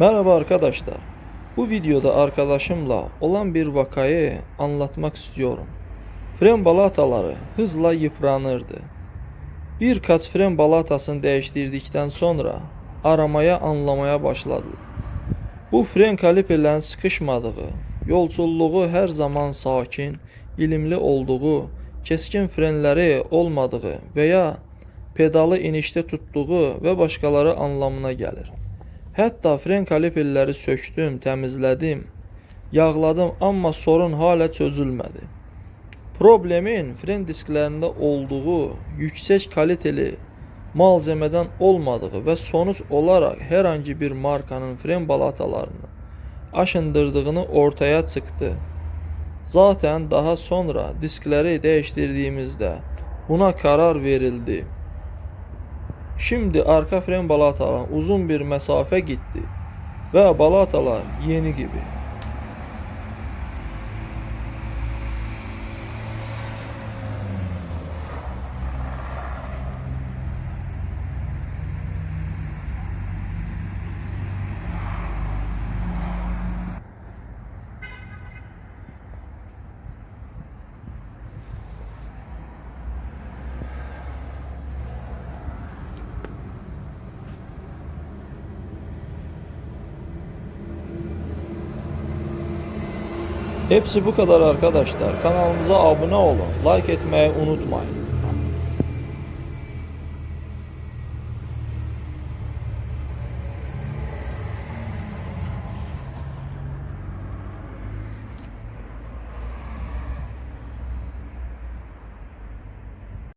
Merhaba arkadaşlar. Bu videoda arkadaşımla olan bir vakayı anlatmak istiyorum. Fren balataları hızla yıpranırdı. Birkaç fren balatasını değiştirdikten sonra aramaya anlamaya başladılar. Bu fren kaliperlerin sıkışmadığı, yolculluğu her zaman sakin, ilimli olduğu, keskin frenleri olmadığı veya pedalı inişte tuttuğu ve başkaları anlamına gelir. Hətta fren kaliperləri sökdüm, təmizlədim, yağladım, amma sorun hələ çözülmədi. Problemin fren disklərində olduğu yüksək kaliteli malzemeden olmadığı və sonuç olaraq hər hangi bir markanın fren balatalarını aşındırdığını ortaya çıktı. Zaten daha sonra diskləri değiştirdiğimizde buna karar verildi. Şimdi arka fren balatalar uzun bir mesafe gitti ve balatalar yeni gibi. Hepsi bu kadar arkadaşlar. Kanalımıza abone olun, like etmeyi unutmayın.